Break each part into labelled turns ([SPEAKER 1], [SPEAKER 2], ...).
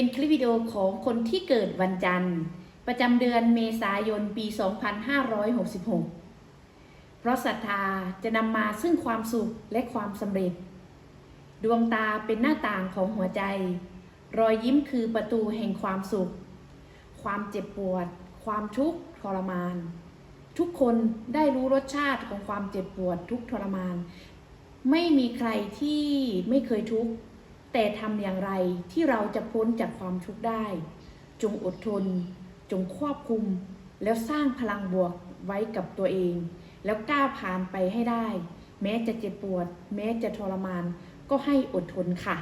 [SPEAKER 1] เป็นคลิปวิดีโอของคนที่เกิดวันจันทร์ ประจำเดือนเมษายนปี 2566 เพราะศรัทธาจะนำมาซึ่งความสุขและความสำเร็จ ดวงตาเป็นหน้าต่างของหัวใจ รอยยิ้มคือประตูแห่งความสุข ความเจ็บปวด ความทุกข์ทรมาน ทุกคนได้รู้รสชาติของความเจ็บปวดทุกทรมาน ไม่มีใครที่ไม่เคยทุกข์ แต่ทำอย่างไรที่เราจะพ้นจากความทุกข์ได้ จงอดทน จงควบคุม แล้วสร้างพลังบวกไว้กับตัวเอง แล้วก้าวผ่านไปให้ได้ แม้จะเจ็บปวด แม้จะทรมาน ก็ให้อดทนค่ะ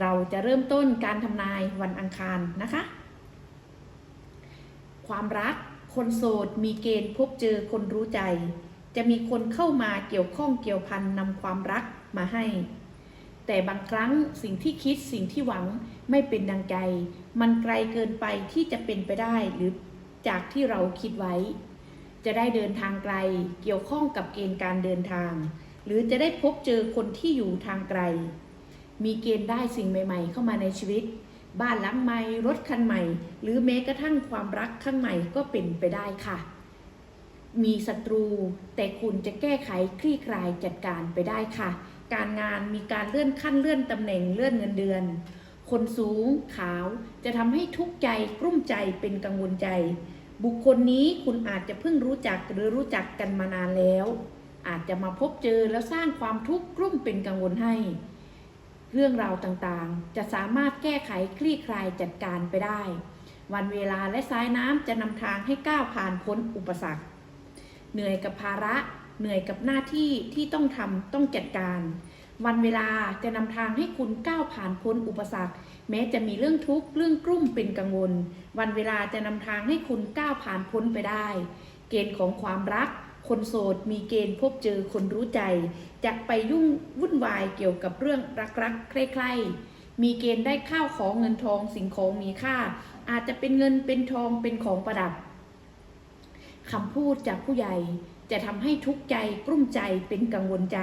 [SPEAKER 1] เราจะเริ่มต้นการทำนายวันอังคารนะคะ ความรักคนโสดมีเกณฑ์พบเจอคนรู้ใจ จะมีคนเข้ามาเกี่ยวข้องเกี่ยวพันนำความรักมาให้ แต่บางครั้งสิ่งที่คิดสิ่งที่หวังไม่เป็นดังใจ มันไกลเกินไปที่จะเป็นไปได้หรือจากที่เราคิดไว้ จะได้เดินทางไกลเกี่ยวข้องกับเกณฑ์การเดินทาง หรือจะได้พบเจอคนที่อยู่ทางไกล มีเกณฑ์ได้สิ่งใหม่ ๆ เข้ามาในชีวิต บ้านหลังใหม่รถคันใหม่ หรือแม้กระทั่งความรักข้างใหม่ก็เป็นไปได้ค่ะ มีศัตรู แต่คุณจะแก้ไขคลี่คลายจัดการไปได้ค่ะ การงานมีการเลื่อนขั้นเลื่อนตำแหน่งเลื่อนเงินเดือน คนสูงขาวจะทำให้ทุกข์ใจกลุ้มใจเป็นกังวลใจ บุคคลนี้คุณอาจจะเพิ่งรู้จักหรือรู้จักกันมานานแล้ว อาจจะมาพบเจอแล้วสร้างความทุกข์กลุ้มเป็นกังวลให้ เรื่องราวต่างๆ จะสามารถแก้ไขคลี่คลายจัดการไปได้ วันเวลาและสายน้ำจะนำทางให้ก้าวผ่านพ้นอุปสรรค เหนื่อยกับภาระ เหนื่อยกับหน้าที่ที่ต้องทำต้องจัดการ วันเวลาจะนำทางให้คุณก้าวผ่านพ้นอุปสรรค แม้จะมีเรื่องทุกข์เรื่องกลุ้มเป็นกังวล วันเวลาจะนำทางให้คุณก้าวผ่านพ้นไปได้ เกณฑ์ของความรัก คนโสดมีเกณฑ์พบเจอคนรู้ใจจะไปยุ่งวุ่นวายเกี่ยวกับเรื่องรักๆใคร่ๆมีเกณฑ์ได้ข้าวของเงินทองสิ่งของมีค่า อาจจะเป็นเงินเป็นทองเป็นของประดับคำพูดจากผู้ใหญ่ จะทำให้ทุกข์ใจกลุ้มใจเป็นกังวลใจ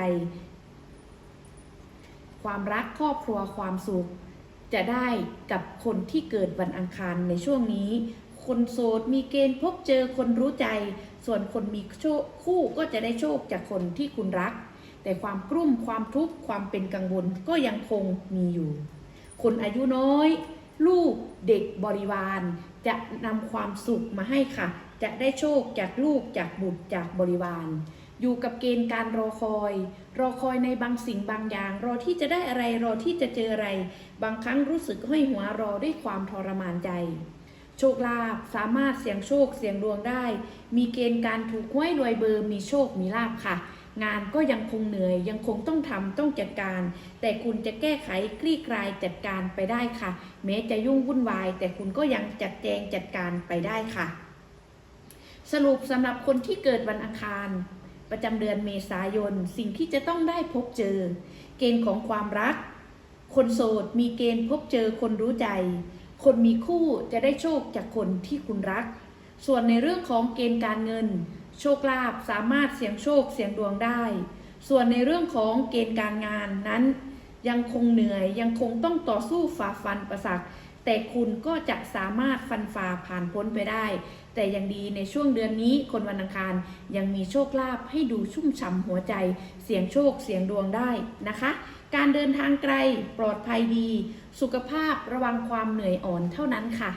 [SPEAKER 1] ความรักครอบครัวความสุข จะได้กับคนที่เกิดวันอังคารในช่วงนี้ คนโสดมีเกณฑ์พบเจอคนรู้ใจ ส่วนคนมีโชคคู่ก็จะได้โชคจากคนที่คุณรัก แต่ความกลุ้มความทุกข์ความเป็นกังวลก็ยังคงมีอยู่ คนอายุน้อย ลูกเด็กบริวารจะนำความสุขมาให้ค่ะ จะได้โชคจากลูกจากบุตรจากบริวาร อยู่กับเกณฑ์การรอคอย รอคอยในบางสิ่งบางอย่าง รอที่จะได้อะไรรอที่จะเจออะไร บางครั้งรู้สึกห้อยหัวรอด้วยความทรมานใจ โชคลาภสามารถเสี่ยงโชคเสี่ยงดวงได้ มีเกณฑ์การถูกห้วยรวยเบอร์มีโชคมีลาภค่ะงานก็ยังคงเหนื่อยยังคงต้องทำต้องจัดการ แต่คุณจะแก้ไขคลี่คลายจัดการไปได้ค่ะแม้จะยุ่งวุ่นวาย แต่คุณก็ยังจัดแจงจัดการไปได้ค่ะ สรุปสำหรับคนที่เกิดวันอังคาร ประจำเดือนเมษายน สิ่งที่จะต้องได้พบเจอ เกณฑ์ของความรัก คนโสดมีเกณฑ์พบเจอคนรู้ใจ คนมีคู่จะได้โชคจากคนที่คุณรัก ส่วนในเรื่องของเกณฑ์การเงิน โชคลาภสามารถเสี่ยงโชคเสี่ยงดวงได้ ส่วนในเรื่องของเกณฑ์การงานนั้น ยังคงเหนื่อยยังคงต้องต่อสู้ฝ่าฟันประสัก แต่คุณก็จะสามารถฟันฝ่าผ่านพ้นไปได้ แต่ยังดีในช่วงเดือนนี้คนวันอังคารยังมีโชคลาภให้ดูชุ่มฉ่ำหัวใจ เสียงโชคเสียงดวงได้นะคะ การเดินทางไกลปลอดภัยดี สุขภาพระวังความเหนื่อยอ่อนเท่านั้นค่ะ